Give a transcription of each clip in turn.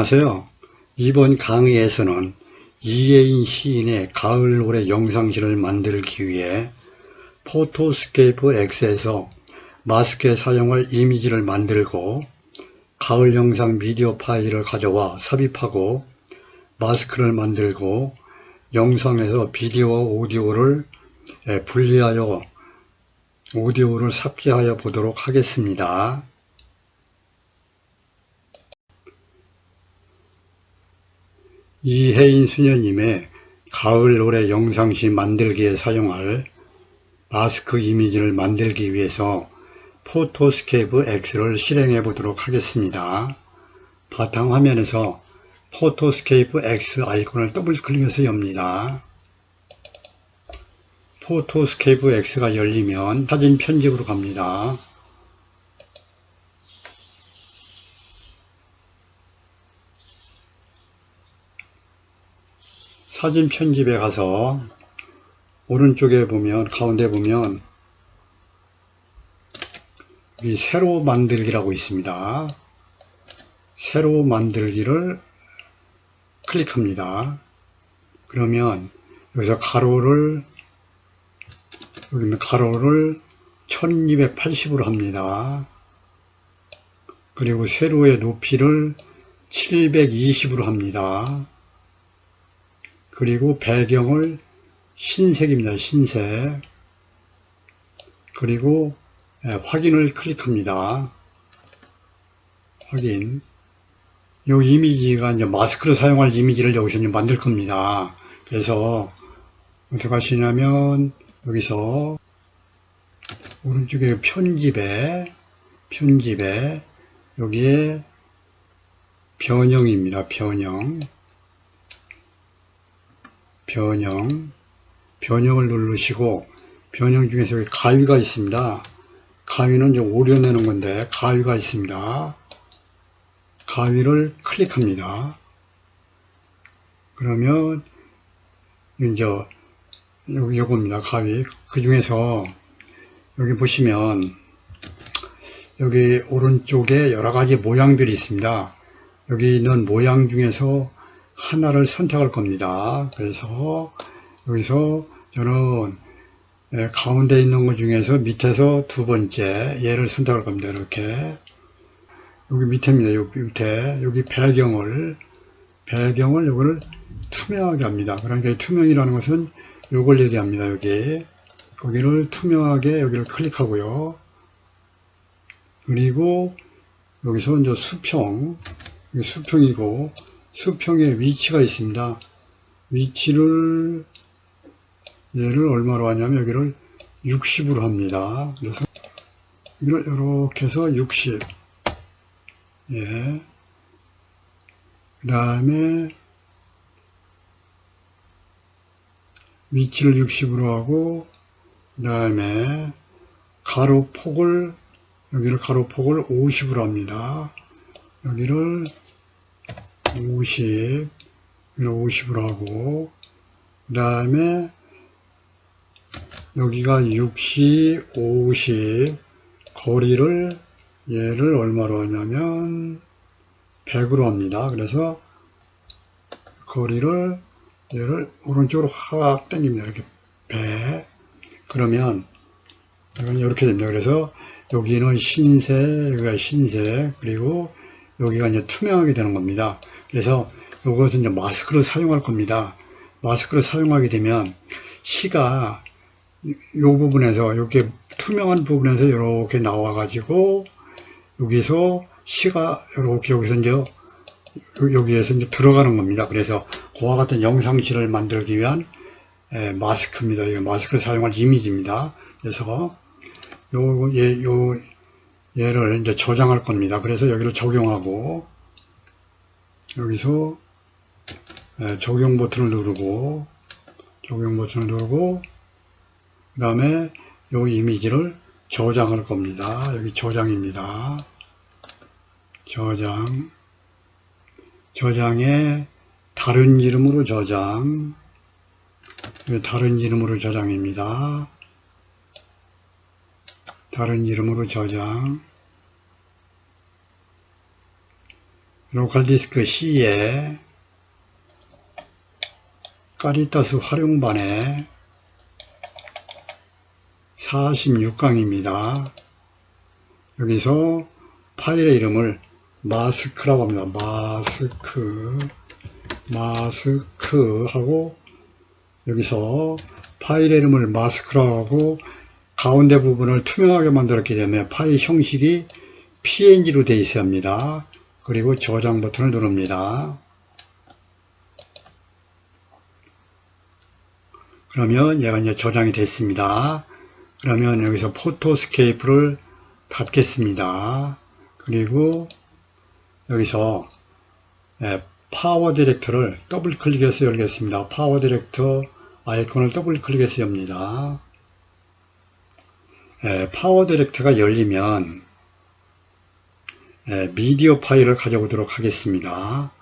안녕하세요. 이번 강의에서는 이예인 시인의 가을 노래 영상실을 만들기 위해 포토스케이프 X에서 마스크에 사용할 이미지를 만들고 가을 영상 미디어 파일을 가져와 삽입하고 마스크를 만들고 영상에서 비디오와 오디오를 예, 분리하여 오디오를 삭제하여 보도록 하겠습니다. 이혜인 수녀님의 가을 노래 영상시 만들기에 사용할 마스크 이미지를 만들기 위해서 포토스케이프 X를 실행해 보도록 하겠습니다. 바탕화면에서 포토스케이프 X 아이콘을 더블 클릭해서 엽니다. 포토스케이프 X가 열리면 사진 편집으로 갑니다. 사진 편집에 가서 오른쪽에 보면 가운데 보면 이 새로 만들기라고 있습니다. 새로 만들기를 클릭합니다. 그러면 여기서 가로를 여기 가로를 1280으로 합니다. 그리고 세로의 높이를 720으로 합니다. 그리고 배경을 흰색입니다. 흰색. 그리고 예, 확인을 클릭합니다. 확인. 이 이미지가 이제 마스크를 사용할 이미지를 여기서 이제 만들 겁니다. 그래서 어떻게 하시냐면 여기서 오른쪽에 편집에 편집에 여기에 변형입니다. 변형. 변형, 변형을 누르시고 변형 중에서 여기 가위가 있습니다. 가위는 이제 오려내는 건데 가위가 있습니다. 가위를 클릭합니다. 그러면 이제 요겁니다. 가위. 그 중에서 여기 보시면 여기 오른쪽에 여러 가지 모양들이 있습니다. 여기 있는 모양 중에서 하나를 선택할 겁니다. 그래서 여기서 저는 예, 가운데 있는 것 중에서 밑에서 두 번째 얘를 선택할 겁니다. 이렇게 여기 밑에입니다. 여기 밑에 여기 배경을 배경을 요거를 투명하게 합니다. 그러니까 투명이라는 것은 요걸 얘기합니다. 여기 거기를 투명하게 여기를 클릭하고요. 그리고 여기서 이제 수평 수평이고 수평에 위치가 있습니다. 위치를 얘를 얼마로 하냐면 여기를 60으로 합니다. 그래서 이렇게 해서 60. 예. 그 다음에 위치를 60으로 하고 그 다음에 가로폭을 여기를 가로폭을 50으로 합니다. 여기를 50, 50으로 하고, 그 다음에 여기가 60, 50, 거리를 얘를 얼마로 하냐면 100으로 합니다. 그래서 거리를 얘를 오른쪽으로 확 당깁니다. 이렇게 100. 그러면 이건 이렇게 됩니다. 그래서 여기는 흰색, 여기가 흰색, 그리고 여기가 이제 투명하게 되는 겁니다. 그래서 이것은 이제 마스크를 사용할 겁니다. 마스크를 사용하게 되면 시가 이 부분에서 이렇게 투명한 부분에서 이렇게 나와 가지고 여기서 시가 이렇게 여기서 이제 여기에서 이제 들어가는 겁니다. 그래서 그와 같은 영상실을 만들기 위한 에, 마스크입니다. 이 마스크를 사용할 이미지입니다. 그래서 요, 얘, 요, 얘를 이제 저장할 겁니다. 그래서 여기를 적용하고 여기서 적용 버튼을 누르고 적용 버튼을 누르고 그 다음에 이 이미지를 저장할 겁니다. 여기 저장입니다. 저장 저장에 다른 이름으로 저장 다른 이름으로 저장입니다. 다른 이름으로 저장 로컬 디스크 C에 까리타스 활용반에 46강입니다. 여기서 파일의 이름을 마스크라고 합니다. 마스크, 마스크 하고 여기서 파일의 이름을 마스크라고 하고 가운데 부분을 투명하게 만들었기 때문에 파일 형식이 png로 되어 있어야 합니다. 그리고 저장 버튼을 누릅니다. 그러면 얘가 이제 저장이 됐습니다. 그러면 여기서 포토스케이프를 닫겠습니다. 그리고 여기서 예, 파워 디렉터를 더블 클릭해서 열겠습니다. 파워 디렉터 아이콘을 더블 클릭해서 엽니다. 예, 파워 디렉터가 열리면 예, 미디어 파일을 가져오도록 하겠습니다.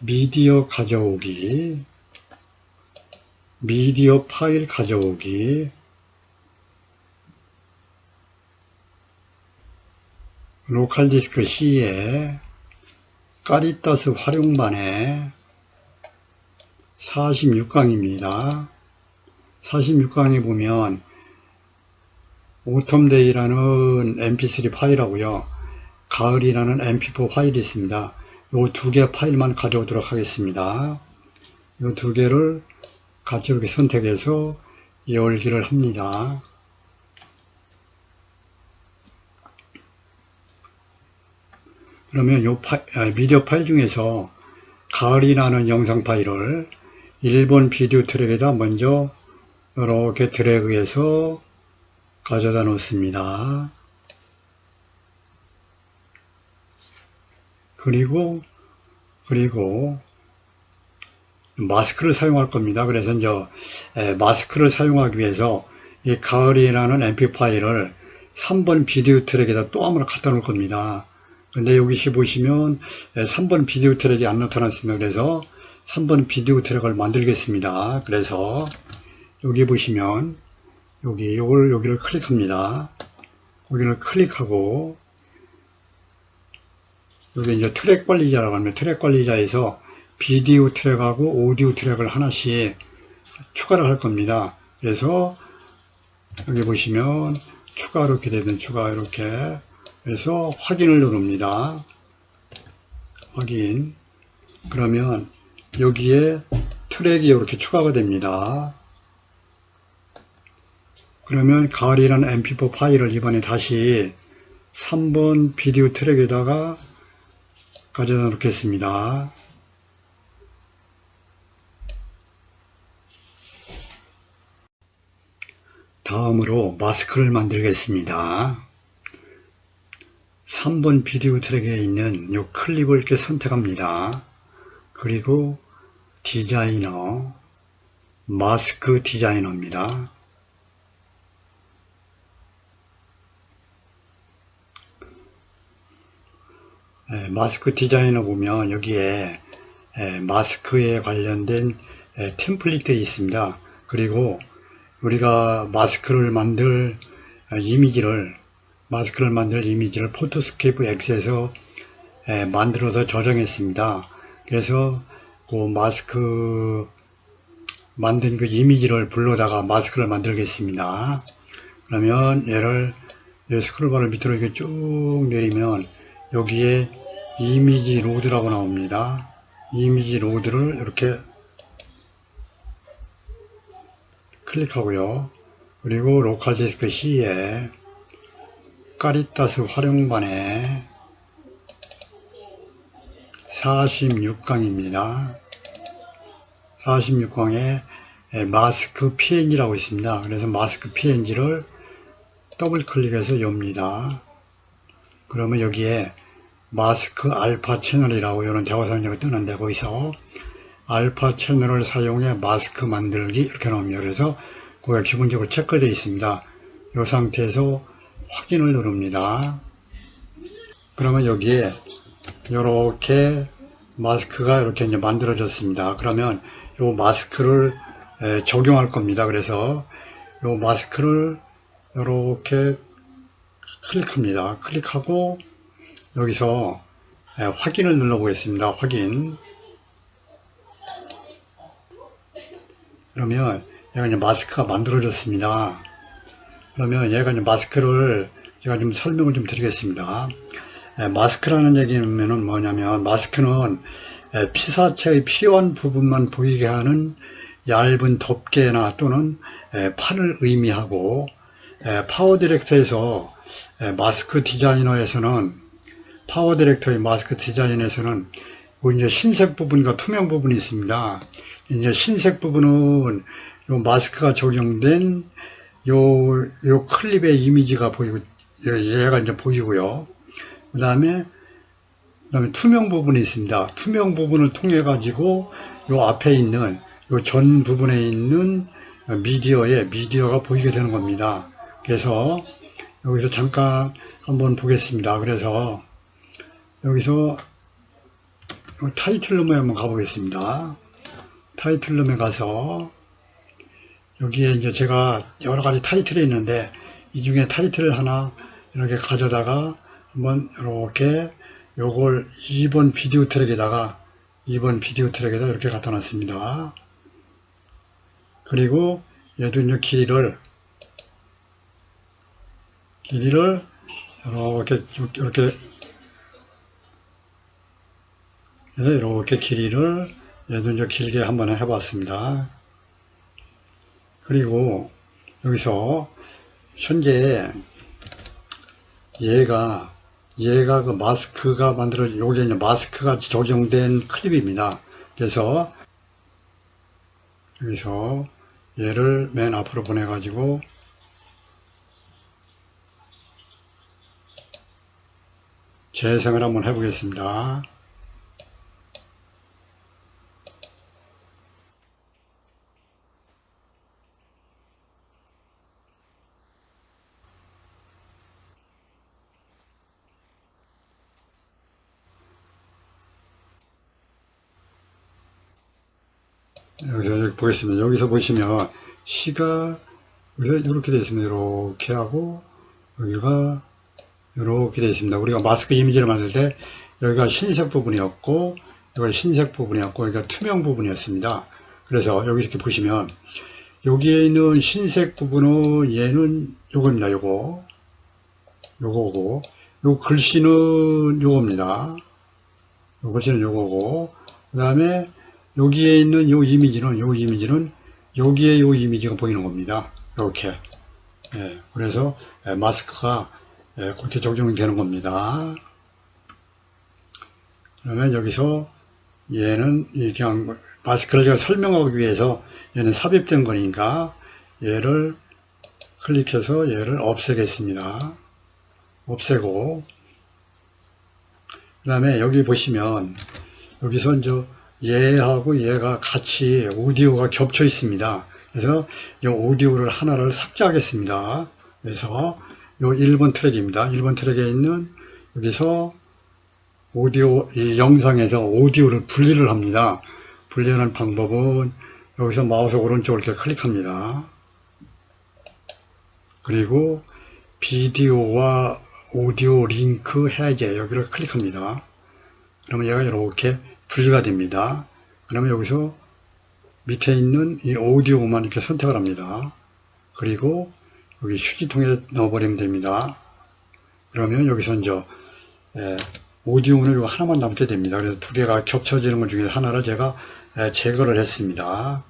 미디어 가져오기 미디어 파일 가져오기 로컬 디스크 C에 까리타스 활용반에 46강입니다. 46강에 보면 오텀데이라는 mp3 파일하고요. 가을이라는 mp4 파일이 있습니다. 이 두 개 파일만 가져오도록 하겠습니다. 이 두 개를 같이 이렇게 선택해서 열기를 합니다. 그러면 요 파, 아, 미디어 파일 중에서 가을이라는 영상 파일을 1번 비디오 트랙에다 먼저 이렇게 드래그해서 가져다 놓습니다. 그리고 그리고 마스크를 사용할 겁니다. 그래서 이제 에, 마스크를 사용하기 위해서 이 가을이라는 mp 파일을 3번 비디오 트랙에다 또 한번 갖다 놓을 겁니다. 근데 여기 보시면 3번 비디오 트랙이 안 나타났습니다. 그래서 3번 비디오 트랙을 만들겠습니다. 그래서 여기 보시면 여기 요걸 여기를 클릭합니다. 여기를 클릭하고 여기 이제 트랙 관리자라고 하면 트랙 관리자에서 비디오 트랙하고 오디오 트랙을 하나씩 추가를 할 겁니다. 그래서 여기 보시면 추가 이렇게 되면 추가 이렇게 해서 확인을 누릅니다. 확인. 그러면 여기에 트랙이 이렇게 추가가 됩니다. 그러면 가을이라는 mp4 파일을 이번에 다시 3번 비디오 트랙에다가 가져다 놓겠습니다. 다음으로 마스크를 만들겠습니다. 3번 비디오 트랙에 있는 이 클립을 이렇게 선택합니다. 그리고 디자이너, 마스크 디자이너입니다. 마스크 디자이너 보면 여기에 에, 마스크에 관련된 에, 템플릿들이 있습니다. 그리고 우리가 마스크를 만들 이미지를 마스크를 만들 이미지를 포토스케이프 X에서 만들어서 저장했습니다. 그래서 그 마스크 만든 그 이미지를 불러다가 마스크를 만들겠습니다. 그러면 얘를 스크롤바를 밑으로 이렇게 쭉 내리면 여기에 이미지 로드라고 나옵니다. 이미지 로드를 이렇게 클릭하고요. 그리고 로컬 디스크 C에 까리타스 활용반에 46강입니다. 46강에 마스크 PNG라고 있습니다. 그래서 마스크 PNG를 더블 클릭해서 엽니다. 그러면 여기에 마스크 알파 채널이라고 이런 자화상자가 뜨는데 거기서 알파 채널을 사용해 마스크 만들기 이렇게 나옵니다. 그래서 그가 기본적으로 체크되어 있습니다. 이 상태에서 확인을 누릅니다. 그러면 여기에 이렇게 마스크가 이렇게 이제 만들어졌습니다. 그러면 이 마스크를 적용할 겁니다. 그래서 이 마스크를 이렇게 클릭합니다. 클릭하고 여기서 예, 확인을 눌러 보겠습니다. 확인. 그러면 얘가 이제 마스크가 만들어졌습니다. 그러면 얘가 이제 마스크를 제가 좀 설명을 좀 드리겠습니다. 예, 마스크라는 얘기는 뭐냐면 마스크는 예, 피사체의 필요한 부분만 보이게 하는 얇은 덮개나 또는 예, 판을 의미하고 예, 파워 디렉터에서 예, 마스크 디자이너에서는 파워 디렉터의 마스크 디자인에서는 요 이제 흰색 부분과 투명 부분이 있습니다. 이제 흰색 부분은 요 마스크가 적용된 요, 요 클립의 이미지가 보이고, 얘가 이제 보이고요. 그 다음에, 그 다음에 투명 부분이 있습니다. 투명 부분을 통해 가지고 요 앞에 있는, 요 전 부분에 있는 미디어에 미디어가 보이게 되는 겁니다. 그래서 여기서 잠깐 한번 보겠습니다. 그래서 여기서 타이틀룸에 한번 가보겠습니다. 타이틀룸에 가서 여기에 이제 제가 여러 가지 타이틀이 있는데 이 중에 타이틀을 하나 이렇게 가져다가 한번 이렇게 요걸 2번 비디오 트랙에다가 2번 비디오 트랙에다 이렇게 갖다 놨습니다. 그리고 얘도 이제 길이를 길이를 이렇게 이렇게 그래서 이렇게 길이를 이제 길게 한번 해봤습니다. 그리고 여기서 현재 얘가 얘가 그 마스크가 만들어 요게 이제 마스크가 적용된 클립입니다. 그래서 여기서 얘를 맨 앞으로 보내 가지고 재생을 한번 해보겠습니다. 보겠습니다. 여기서 보시면 시가 이렇게 되어 있습니다. 이렇게 하고 여기가 이렇게 되어 있습니다. 우리가 마스크 이미지를 만들 때 여기가 흰색 부분이었고 여기가 흰색 부분이었고 여기가 투명 부분이었습니다. 그래서 여기 이렇게 보시면 여기에 있는 흰색 부분은 얘는 요겁니다. 요거 요거고 요 글씨는 요겁니다. 요 글씨는 요거고 그 다음에 여기에 있는 요 이미지는 요 이미지는 여기에 요 이미지가 보이는 겁니다. 이렇게 예, 그래서 예, 마스크가 예, 그렇게 적용이 되는 겁니다. 그러면 여기서 얘는 그냥 마스크를 제가 설명하기 위해서 얘는 삽입된 거니까 얘를 클릭해서 얘를 없애겠습니다. 없애고 그 다음에 여기 보시면 여기서 이제 얘하고 얘가 같이 오디오가 겹쳐 있습니다. 그래서 이 오디오를 하나를 삭제하겠습니다. 그래서 요 1번 트랙입니다. 1번 트랙에 있는 여기서 오디오, 이 영상에서 오디오를 분리를 합니다. 분리하는 방법은 여기서 마우스 오른쪽을 이렇게 클릭합니다. 그리고 비디오와 오디오 링크 해제 여기를 클릭합니다. 그러면 얘가 이렇게 분리가 됩니다. 그러면 여기서 밑에 있는 이 오디오만 이렇게 선택을 합니다. 그리고 여기 휴지통에 넣어버리면 됩니다. 그러면 여기서 이제 에, 오디오는 이거 하나만 남게 됩니다. 그래서 두 개가 겹쳐지는 것 중에 하나를 제가 에, 제거를 했습니다.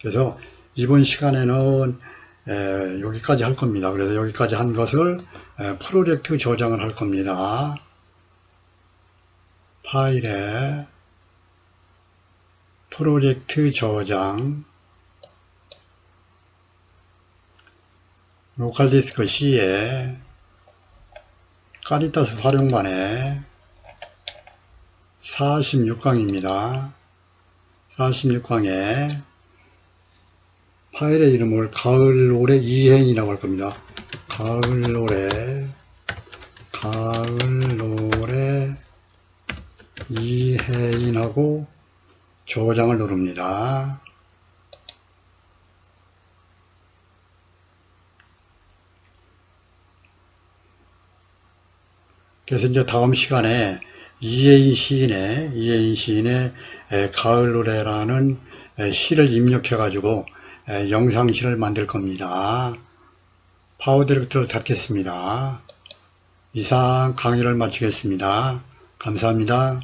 그래서 이번 시간에는 에, 여기까지 할 겁니다. 그래서 여기까지 한 것을 에, 프로젝트 저장을 할 겁니다. 파일에 프로젝트 저장 로컬 디스크 C에 카리타스 활용반에 46강입니다. 46강에 파일의 이름을 가을 노래 이행이라고 할 겁니다. 가을 노래 가을 노래 이해인하고 저장을 누릅니다. 그래서 이제 다음 시간에 이혜인 시인의 이혜인 시인의 에, 가을 노래라는 에, 시를 입력해 가지고 영상시를 만들 겁니다. 파워 디렉터를 닫겠습니다. 이상 강의를 마치겠습니다. 감사합니다.